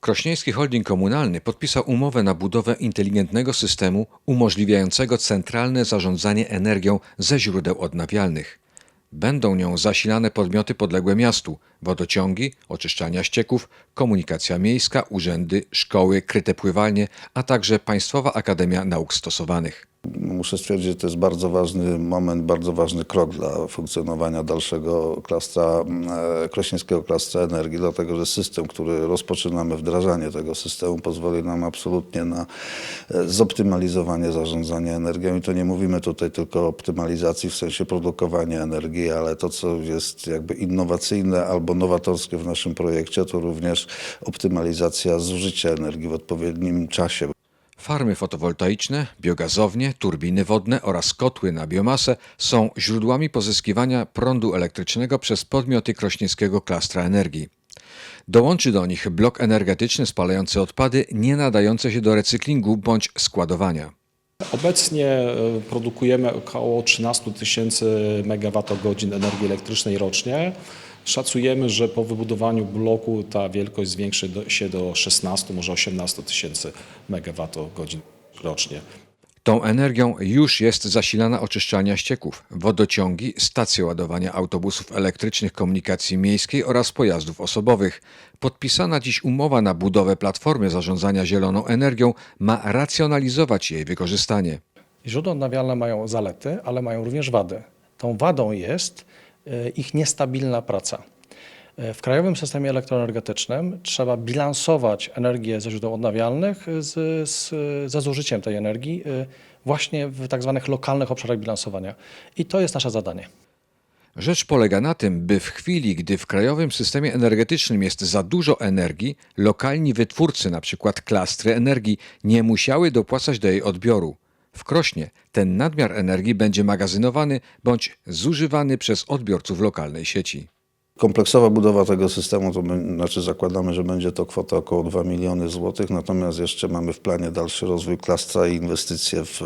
Krośnieński Holding Komunalny podpisał umowę na budowę inteligentnego systemu umożliwiającego centralne zarządzanie energią ze źródeł odnawialnych. Będą nią zasilane podmioty podległe miastu, wodociągi, oczyszczania ścieków, komunikacja miejska, urzędy, szkoły, kryte pływalnie, a także Państwowa Akademia Nauk Stosowanych. Muszę stwierdzić, że to jest bardzo ważny moment, bardzo ważny krok dla funkcjonowania dalszego klastra, e, krośnieńskiego klastra energii, dlatego że system, który rozpoczynamy, wdrażanie tego systemu pozwoli nam absolutnie na e, zoptymalizowanie zarządzania energią i to nie mówimy tutaj tylko o optymalizacji w sensie produkowania energii, ale to, co jest jakby innowacyjne albo nowatorskie w naszym projekcie, to również optymalizacja zużycia energii w odpowiednim czasie. Farmy fotowoltaiczne, biogazownie, turbiny wodne oraz kotły na biomasę są źródłami pozyskiwania prądu elektrycznego przez podmioty krośnieńskiego klastra energii. Dołączy do nich blok energetyczny spalający odpady nie nadające się do recyklingu bądź składowania. Obecnie e, produkujemy około 13 tysięcy megawattogodzin energii elektrycznej rocznie. Szacujemy, że po wybudowaniu bloku ta wielkość zwiększy do, się do 16, może 18 tysięcy megawattogodzin rocznie. Tą energią już jest zasilana oczyszczalnia ścieków, wodociągi, stacje ładowania autobusów elektrycznych komunikacji miejskiej oraz pojazdów osobowych. Podpisana dziś umowa na budowę platformy zarządzania zieloną energią ma racjonalizować jej wykorzystanie. Źródła odnawialne mają zalety, ale mają również wady. Tą wadą jest ich niestabilna praca. E, W krajowym systemie elektroenergetycznym trzeba bilansować energię ze źródeł odnawialnych z, z, ze zużyciem tej energii e, właśnie w tak zwanych lokalnych obszarach bilansowania. I to jest nasze zadanie. Rzecz polega na tym, by w chwili, gdy w krajowym systemie energetycznym jest za dużo energii, lokalni wytwórcy, np. klastry energii, nie musiały dopłacać do jej odbioru. W Krośnie ten nadmiar energii będzie magazynowany bądź zużywany przez odbiorców lokalnej sieci. Kompleksowa budowa tego systemu, to znaczy zakładamy, że będzie to kwota około 2 miliony złotych, natomiast jeszcze mamy w planie dalszy rozwój klastra i inwestycje w,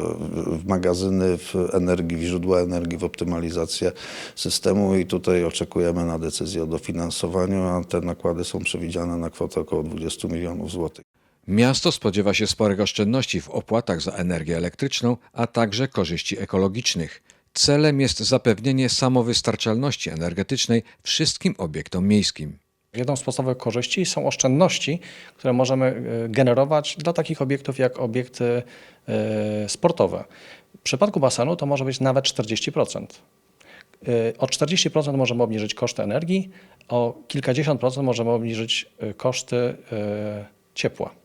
w magazyny, w energii, w źródła energii, w optymalizację systemu i tutaj oczekujemy na decyzję o dofinansowaniu, a te nakłady są przewidziane na kwotę około 20 milionów złotych. Miasto spodziewa się sporych oszczędności w opłatach za energię elektryczną, a także korzyści ekologicznych. Celem jest zapewnienie samowystarczalności energetycznej wszystkim obiektom miejskim. Jedną z podstawowych korzyści są oszczędności, które możemy e, generować dla takich obiektów jak obiekty e, sportowe. W przypadku basenu to może być nawet 40%. E, O 40% możemy obniżyć koszty energii, o kilkadziesiąt procent możemy obniżyć koszty ciepła.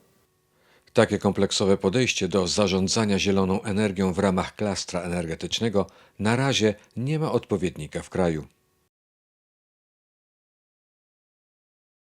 Takie kompleksowe podejście do zarządzania zieloną energią w ramach klastra energetycznego na razie nie ma odpowiednika w kraju.